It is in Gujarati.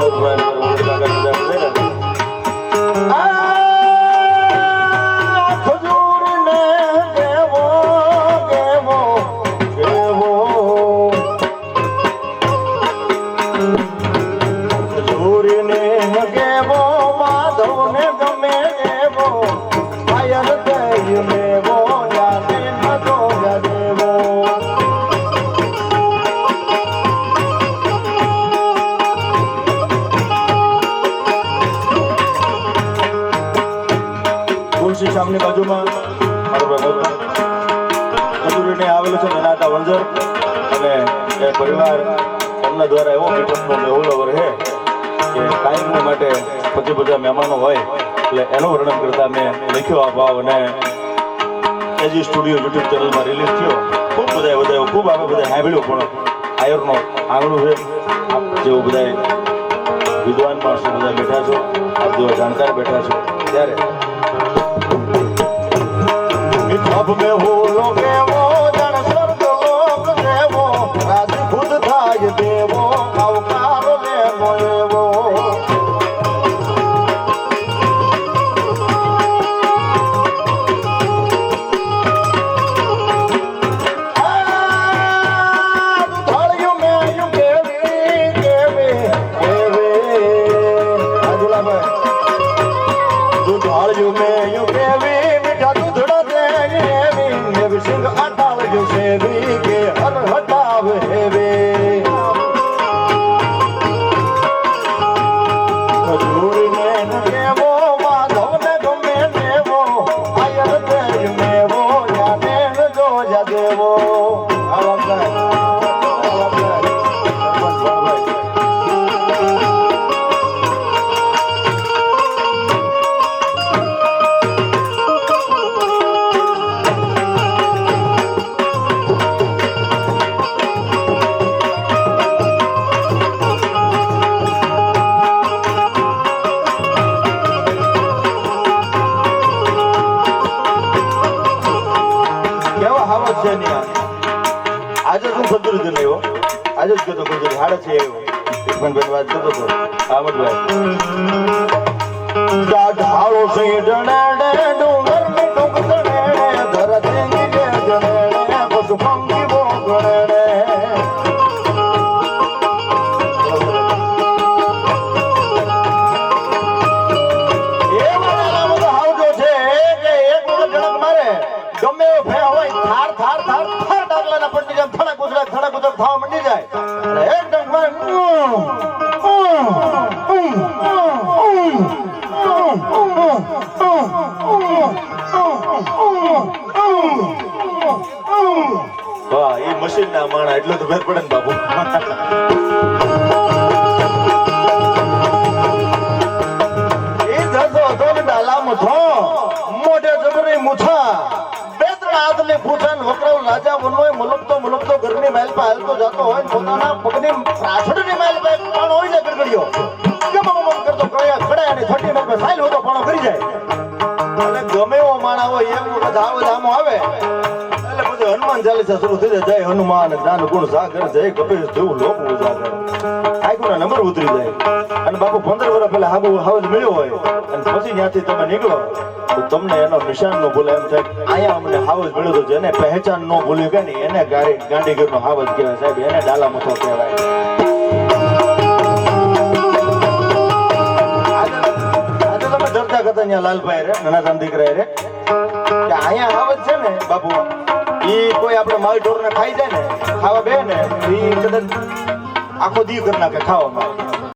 ಭಾಳ તુલસી શામની બાજુમાં મારો brother મજૂરીને આવેલું છે નાનાતા વણઝર. અને એ પરિવાર એમના દ્વારા એવો મેહુલ ઓવર છે કે કાયમને માટે પછી બધા મહેમાનો હોય. એટલે એનું વર્ણન કરતા મેં લખ્યો આ ભાવ અને એજી સ્ટુડિયો યુટ્યુબ ચેનલમાં રિલીઝ થયો, ખૂબ બધા બધા ખૂબ આપણે બધા સાંભળ્યું પણ આયરનો આંગણું છે. જેવું બધા વિદ્વાન માણસો બધા બેઠા છો, આપ જેવા જાણકાર બેઠા છો, ત્યારે ખબ મે હોલો કેવો જણ સ્વર્ગ લોક દેવો રાજ ખુદ થાય દેવો આવકાર લેવો એવો આ દુધાળિયું મેયું આજે શું ખજૂરી જ નહીં આજે જ કહેતો ખજૂરી. હાડે છે લક્ષ્મણ બેન વાત કરતો હતો. આમદભાઈ ઢાળો છે ડણે ડુંગરની ડુંગર ધર દેંગી જણે પશુ પંખી બો થવા મંડી જાય એક વાહ એ મશીન ના માણા એટલો તો ભેર પડે ને બાપુ મોઢે જબરી મૂછા બે ત્રણ હાથની પૂછન વકરાવ રાજા બનવાય મુલકતો હાલતો જતો હોય ને ગડગડિયો ગમ ગમ કરતો? કળિયા ખડા અને છઠ્ઠી મહેલ સાઈલ હોતો પણ કરી જાય. અને ગમે એવો માણા હોય એક વખત આવો આમો આવે. એટલે હનુમાન ચાલીસા શરૂ થઈ જાય. જય હનુમાન જ્ઞાન ગુણ સાગર, જય કપિલ જેવું લોક ઉજાગર આખું નંબર ઉતરી જાય. અને બાપુ પંદર વર્ષ પહેલા હાબુ હાવજ મળ્યો હોય અને પછી ત્યાંથી તમે નીકળો. તો તમને એનો નિશાન નો ભૂલે એમ થાય અહીંયા અમને હાવજ મળ્યો તો જેને પહેચાન નો ભૂલ્યું કે નહીં એને ગાડી ગાંડીગીર નો હાવજ કહેવાય સાહેબ, એને ડાલા મથો કહેવાય. ડરતા કરતા લાલભાઈ રે નાના તાન દીકરા રે, કે છે ને બાપુ? ઈ કોઈ આપણે માલ ઢોર ને ખાઈ જાય ને, ખાવા બે ને એ આખો દી કરી નાખે ખાવામાં.